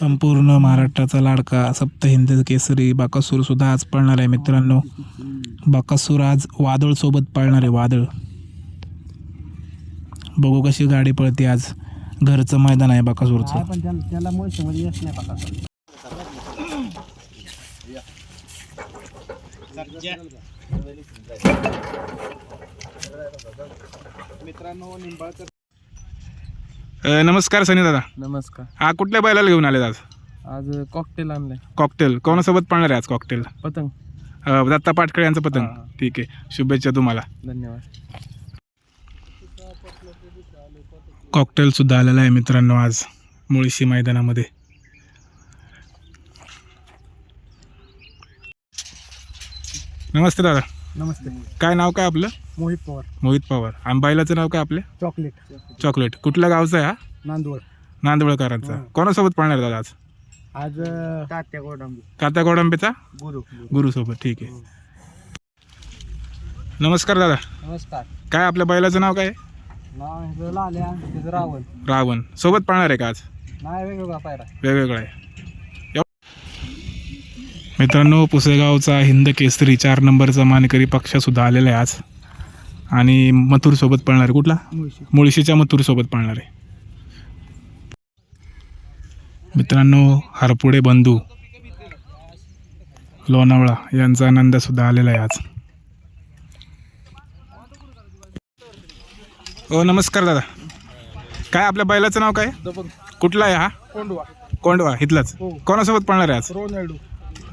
संपूर्ण महाराष्ट्राचा लाडका सप्तहिंद केसरी बाकासूर सुद्धा आज पळणार आहे मित्रांनो. बाकासूर आज वादळ सोबत पळणार आहे वादळ. बघू कशी गाडी पळते आज. घरचं मैदान आहे बाकासूरचं. मित्रांनो निंबाळकर अ, नमस्कार सनी दादा. नमस्कार. हा कुठल्या बैलाला घेऊन आले आज? आज कॉकटेल आणलंय. कॉकटेल कोणासोबत पळणार आहे आज कॉकटेल पतंग. अ, दत्ता पाटकळे यांचं पतंग. हा. ठीक आहे. शुभेच्छा तुम्हाला. धन्यवाद. कॉकटेल सुद्धा आलेला आहे मित्रांनो आज मुळशी मैदानामध्ये. नमस्ते दादा. नमस्ते. काय नाव काय आपलं? मोहित पवार. मोहित पवार. आणि बैलाचं नाव काय आपले? चॉकलेट. चॉकलेट. कुठल्या गावचं आहे हा? नांदवळ नांदवळकरांचा हा. कोणासोबत पळणार दादा आज? आज तात्या गोडांबी. कात्या गोडंबेचा? गुरु. गुरुसोबत. ठीक आहे. नमस्कार दादा. नमस्कार. काय आपल्या बैलाचं नाव काय? आहे? नाव ह्याचं लाल्या. तिचं रावण. रावण. सोबत पळणार आहे का आज? नाही वेगवेगळा पायरा. वेगवेगळं आहे. मित्रांनो पुसेगावचा हिंद केसरी चार नंबरचा मानकरी पक्ष सुद्धा आलेला आहे आज. आणि मथुर सोबत पळणार आहे. कुठला? मुळशी मुळशीच्या मथुर सोबत पळणार आहे. मित्रांनो हरपुडे बंधू लोणावळा यांचा आनंद सुद्धा आलेला आहे आज. हो नमस्कार दादा. काय आपल्या बैलाचं नाव काय? कुठला आहे हा? कोंडवा. कोंडवा इथलाच. हो. कोणासोबत पळणार आहे आज? रोनाल्डो.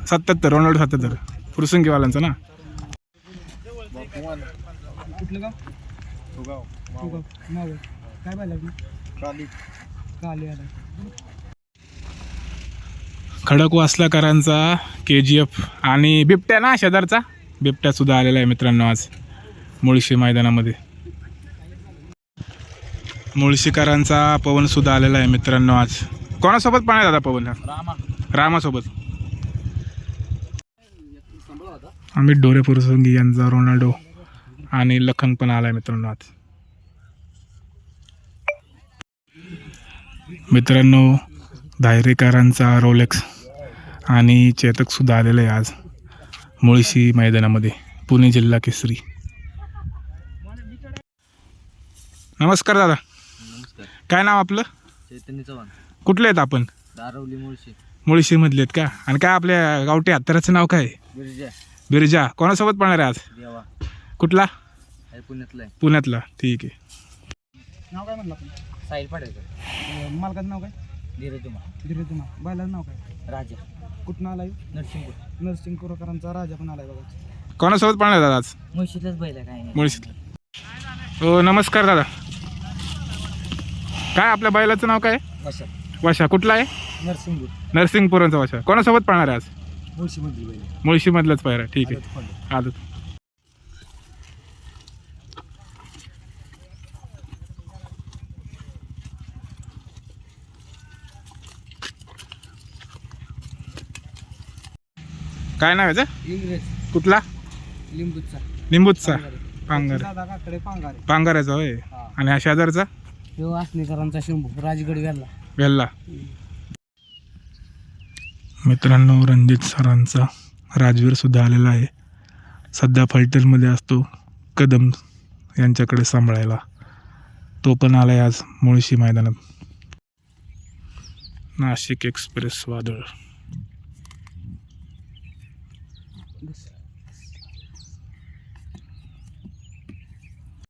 सत्याहत्तर रोनाल्डो सत्याहत्तर. फुरसुंगीवाल्यांचा ना? कुठलं गाव? गाव नाव काय पाहिलं काली. काली आला. खडक वासलाकरांचा के जी एफ आणि बिबट्या ना शेजारचा? बिबट्या सुद्धा आलेला आहे मित्रांनो आज मुळशी मैदानामध्ये. मुळशीकरांचा पवन सुद्धा आलेला आहे मित्रांनो आज. कोणासोबत पण आहे दादा पवन? हा रामा रामासोबत. अमित डोरे फुरसंगी यांचा रोनाल्डो आणि लखन पण आलाय मित्रांनो आज मित्रांनो धायरेकरांचा रोलेक्स आणि चेतक सुद्धा आलेलं आहे आज मुळशी मैदानामध्ये पुणे जिल्हा केसरी. नमस्कार दादा. काय नाव आपलं? चैतन्य चव्हाण. कुठले आहेत आपण? दारवली मुळशी. मुळशीमधले आहेत का? आणि काय आपल्या गावठी हत्याराचं नाव काय आहे? बिरजा बिरजा कोणासोबत पळणार आहे आज? देवा. कुठला? आहे पुण्यातलं आहे. पुण्यातला. ठीक आहे. नाव काय म्हणलं आपण? साहिल पाडेकर. मालकाचं नाव काय? धीरे तुम्हा धीरे तुम्हा बैलाचं नाव काय? राजा. कुठनं आलाय? नरसिंगपूर. नरसिंगपूरकरांचा राजा पण आलाय बघा. कोणासोबत पळणार दादा आज मुळशीतच बैल आहे काय नाही. मुळशीतला. हो नमस्कार दादा. काय आपल्या बैलाचं नाव काय? वशा. वशा. कुठला आहे? नरसिंगपूर. नरसिंगपुरांचा वशा. कोणासोबत पळणार आहे आज? मुळशीमधली बैल. मुळशीमधलंच पायरा ठीक आहे. आलो काय नाव आहे याचं? इंग्रज. कुठला? लिंबूचा. निंबूतचा पांगर. दादा काकडे पांगारे. होय. हा. आणि हा शेजारचा? आसनेकरांचा शंभू राजगड वेल्ला. वेल्ला. मित्रांनो रणजित सरांचा राजवीर सुद्धा आलेला आहे. सध्या फलटणमध्ये असतो कदम यांच्याकडे सांभाळायला. तो पण आला आहे आज मुळशी मैदानात. नाशिक एक्सप्रेस वादळ.